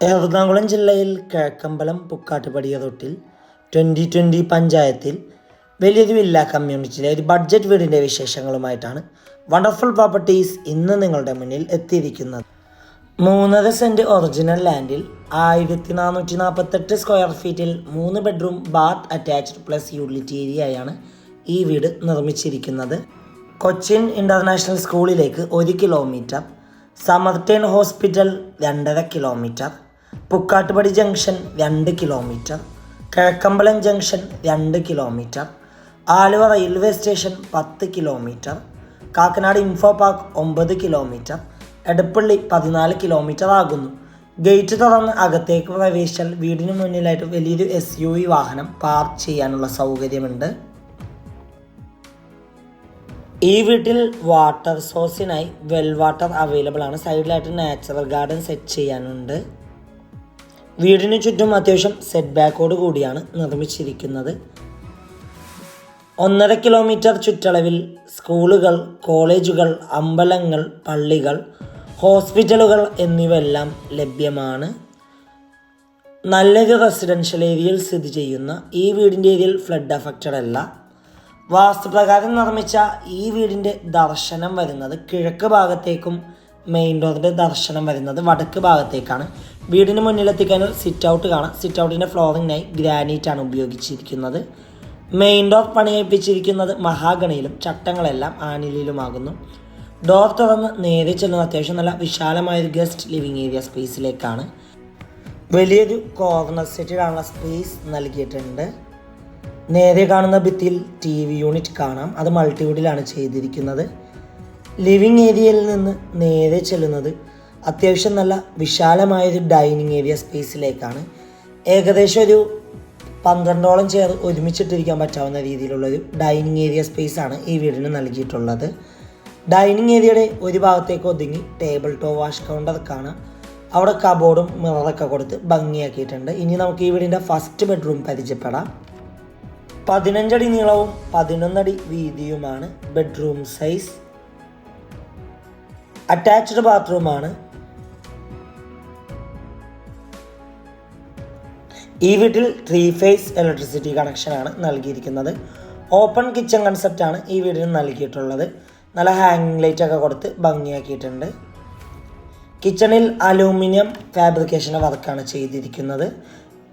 എറണാകുളം ജില്ലയിൽ കിഴക്കമ്പലം പുക്കാട്ടുപടിയ തൊട്ടിൽ twenty twenty പഞ്ചായത്തിൽ വലിയൊരു വില്ല കമ്മ്യൂണിറ്റിയിലെ ഒരു ബഡ്ജറ്റ് വീടിന്റെ വിശേഷങ്ങളുമായിട്ടാണ് വണ്ടർഫുൾ പ്രോപ്പർട്ടീസ് ഇന്ന് നിങ്ങളുടെ മുന്നിൽ എത്തിയിരിക്കുന്നത്. മൂന്നര സെന്റ് ഒറിജിനൽ ലാൻഡിൽ ആയിരത്തി നാനൂറ്റി നാൽപ്പത്തെട്ട് സ്ക്വയർ ഫീറ്റിൽ മൂന്ന് bedroom bath attached plus utility ഏരിയയാണ് ഈ വീട് നിർമ്മിച്ചിരിക്കുന്നത്. കൊച്ചിൻ ഇന്റർനാഷണൽ സ്കൂളിലേക്ക് ഒരു കിലോമീറ്റർ സമർട്ടേൺ ഹോസ്പിറ്റൽ രണ്ടര കിലോമീറ്റർ പുക്കാട്ടുപടി ജംഗ്ഷൻ രണ്ട് കിലോമീറ്റർ കിഴക്കമ്പലം ജംഗ്ഷൻ രണ്ട് കിലോമീറ്റർ ആലുവ റെയിൽവേ സ്റ്റേഷൻ പത്ത് കിലോമീറ്റർ കാക്കനാട് ഇൻഫോ പാർക്ക് ഒമ്പത് കിലോമീറ്റർ എടപ്പള്ളി പതിനാല് കിലോമീറ്റർ ആകുന്നു. ഗേറ്റ് തുറന്ന് അകത്തേക്ക് പ്രവേശിച്ചാൽ വീടിന് മുന്നിലായിട്ട് വലിയൊരു എസ് യു വി വാഹനം പാർക്ക് ചെയ്യാനുള്ള സൗകര്യമുണ്ട്. ഈ വീട്ടിൽ വാട്ടർ സോഴ്സിനായി വെൽ വാട്ടർ അവൈലബിൾ ആണ്. സൈഡിലായിട്ട് നാച്ചുറൽ ഗാർഡൻ സെറ്റ് ചെയ്യാനുണ്ട്. വീടിന് ചുറ്റും അത്യാവശ്യം സെറ്റ് ബാക്കോട് കൂടിയാണ് നിർമ്മിച്ചിരിക്കുന്നത്. ഒന്നര കിലോമീറ്റർ ചുറ്റളവിൽ സ്കൂളുകൾ കോളേജുകൾ അമ്പലങ്ങൾ പള്ളികൾ ഹോസ്പിറ്റലുകൾ എന്നിവയെല്ലാം ലഭ്യമാണ്. നല്ലൊരു റെസിഡൻഷ്യൽ ഏരിയയിൽ സ്ഥിതി ചെയ്യുന്ന ഈ വീടിന്റെ ഏരിയയിൽ ഫ്ലഡ് അഫക്റ്റഡ് അല്ല. വാസ്തുപ്രകാരം നിർമ്മിച്ച ഈ വീടിന്റെ ദർശനം വരുന്നത് കിഴക്ക് ഭാഗത്തേക്കും മെയിൻ റോഡിന്റെ ദർശനം വരുന്നത് വടക്ക് ഭാഗത്തേക്കാണ്. വീടിന് മുന്നിലെത്തിക്കാൻ സിറ്റ് ഔട്ട് കാണാം. സിറ്റ് ഔട്ടിന്റെ ഫ്ലോറിങ്ങിനായി ഗ്രാനൈറ്റ് ആണ് ഉപയോഗിച്ചിരിക്കുന്നത്. മെയിൻ ഡോർ പണിയിപ്പിച്ചിരിക്കുന്നത് മഹാഗണിയിലും ചട്ടങ്ങളെല്ലാം ആനിലിലുമാകുന്നു ഡോർ തുറന്ന് നേരെ ചെല്ലുന്ന അത്യാവശ്യം നല്ല വിശാലമായൊരു ഗസ്റ്റ് ലിവിങ് ഏരിയ സ്പേസിലേക്കാണ് വലിയൊരു കോർണർ സെറ്റിലാണുള്ള സ്പേസ് നൽകിയിട്ടുണ്ട്. നേരെ കാണുന്ന ഭിത്തിയിൽ ടി വി യൂണിറ്റ് കാണാം. അത് മൾട്ടിവുഡിലാണ് ചെയ്തിരിക്കുന്നത്. ലിവിങ് ഏരിയയിൽ നിന്ന് നേരെ ചെല്ലുന്നത് അത്യാവശ്യം നല്ല വിശാലമായൊരു ഡൈനിങ് ഏരിയ സ്പേസിലേക്കാണ്. ഏകദേശം ഒരു പന്ത്രണ്ടോളം ചെയർ ഒരുമിച്ചിട്ടിരിക്കാൻ പറ്റാവുന്ന രീതിയിലുള്ളൊരു ഡൈനിങ് ഏരിയ സ്പേസാണ് ഈ വീടിന് നൽകിയിട്ടുള്ളത്. ഡൈനിങ് ഏരിയയുടെ ഒരു ഭാഗത്തേക്ക് ഒതുങ്ങി ടേബിൾ ടോ വാഷ് കൗണ്ടർ കാണാം അവിടെ കബോർഡും മിററൊക്കെ കൊടുത്ത് ഭംഗിയാക്കിയിട്ടുണ്ട്. ഇനി നമുക്ക് ഈ വീടിന്റെ ഫസ്റ്റ് ബെഡ്റൂം പരിചയപ്പെടാം. പതിനഞ്ചടി നീളവും പതിനൊന്നടി വീതിയുമാണ് ബെഡ്റൂം സൈസ്. അറ്റാച്ച്ഡ് ബാത്റൂമാണ് ഈ വീട്ടിൽ ത്രീ ഫേസ് ഇലക്ട്രിസിറ്റി കണക്ഷനാണ് നൽകിയിരിക്കുന്നത്. ഓപ്പൺ കിച്ചൺ കൺസെപ്റ്റാണ് ഈ വീടിന് നൽകിയിട്ടുള്ളത്. നല്ല ഹാങ്ങിങ് ലൈറ്റ് ഒക്കെ കൊടുത്ത് ഭംഗിയാക്കിയിട്ടുണ്ട്. കിച്ചണിൽ അലൂമിനിയം ഫാബ്രിക്കേഷൻ വർക്കാണ് ചെയ്തിരിക്കുന്നത്.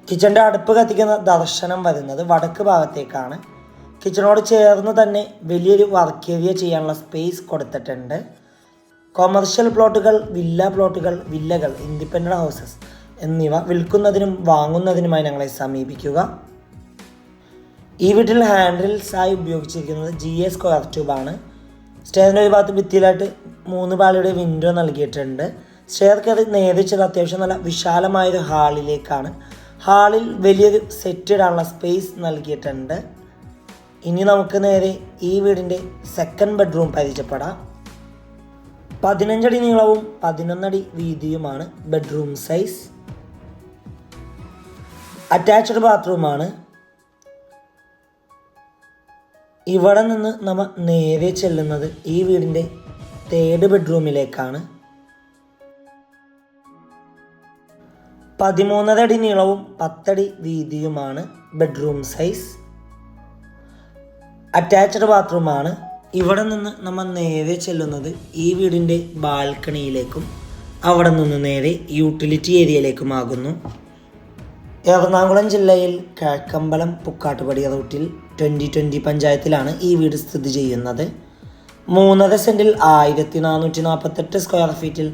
കിച്ചന്റെ അടുപ്പ് കത്തിക്കുന്ന ദർശനം വരുന്നത് വടക്ക് ഭാഗത്തേക്കാണ്. കിച്ചണോട് ചേർന്ന് തന്നെ വലിയൊരു വർക്ക് ഏരിയ ചെയ്യാനുള്ള സ്പേസ് കൊടുത്തിട്ടുണ്ട്. കൊമേർഷ്യൽ പ്ലോട്ടുകൾ വില്ല പ്ലോട്ടുകൾ വില്ലകൾ ഇൻഡിപെൻഡന്റ് ഹൗസസ് എന്നിവ വിൽക്കുന്നതിനും വാങ്ങുന്നതിനുമായി ഞങ്ങളെ സമീപിക്കുക. ഈ വീട്ടിൽ ഹാൻഡിൽസായി ഉപയോഗിച്ചിരിക്കുന്നത് ജി എ സ്ക്വയർ ട്യൂബാണ് സ്റ്റെയറിന്റെ ഒരു ഭാഗത്ത് ഭിത്തിയിലായിട്ട് മൂന്ന് പാളിയുടെ വിൻഡോ നൽകിയിട്ടുണ്ട്. സ്റ്റെയർ കയറി നേതിച്ചത് അത്യാവശ്യം നല്ല വിശാലമായൊരു ഹാളിലേക്കാണ് ഹാളിൽ വലിയൊരു സെറ്റ് ഇടാനുള്ള സ്പേസ് നൽകിയിട്ടുണ്ട്. ഇനി നമുക്ക് നേരെ ഈ വീടിന്റെ സെക്കൻഡ് ബെഡ്റൂം പരിചയപ്പെടാം. പതിനഞ്ചടി നീളവും പതിനൊന്നടി വീതിയുമാണ് ബെഡ്റൂം സൈസ്. അറ്റാച്ച്ഡ് ബാത്റൂമാണ്. ഇവിടെ നിന്ന് നമ്മൾ നേരെ ചെല്ലുന്നത് ഈ വീടിന്റെ തേർഡ് ബെഡ്റൂമിലേക്കാണ്. പതിമൂന്നര അടി നീളവും പത്തടി വീതിയുമാണ് ബെഡ്റൂം സൈസ്. അറ്റാച്ച്ഡ് ബാത്റൂമാണ്. ഇവിടെ നിന്ന് നമ്മൾ നേരെ ചെല്ലുന്നത് ഈ വീടിന്റെ ബാൽക്കണിയിലേക്കും അവിടെ നിന്ന് നേരെ യൂട്ടിലിറ്റി ഏരിയയിലേക്കുമാകുന്നു എറണാകുളം ജില്ലയിൽ കിഴക്കമ്പലം പുക്കാട്ടുപടി റൂട്ടിൽ ട്വന്റി ട്വന്റി പഞ്ചായത്തിലാണ് ഈ വീട് സ്ഥിതി ചെയ്യുന്നത്. മൂന്നര സെന്റിൽ ആയിരത്തി നാനൂറ്റി നാൽപ്പത്തെട്ട് സ്ക്വയർ ഫീറ്റിൽ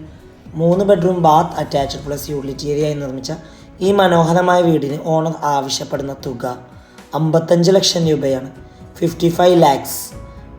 മൂന്ന് bedroom bath attached plus utility ഏരിയയായി നിർമ്മിച്ച ഈ മനോഹരമായ വീടിന് ഓണർ ആവശ്യപ്പെടുന്ന തുക അമ്പത്തഞ്ച് ലക്ഷം രൂപയാണ്. Fifty five lakhs.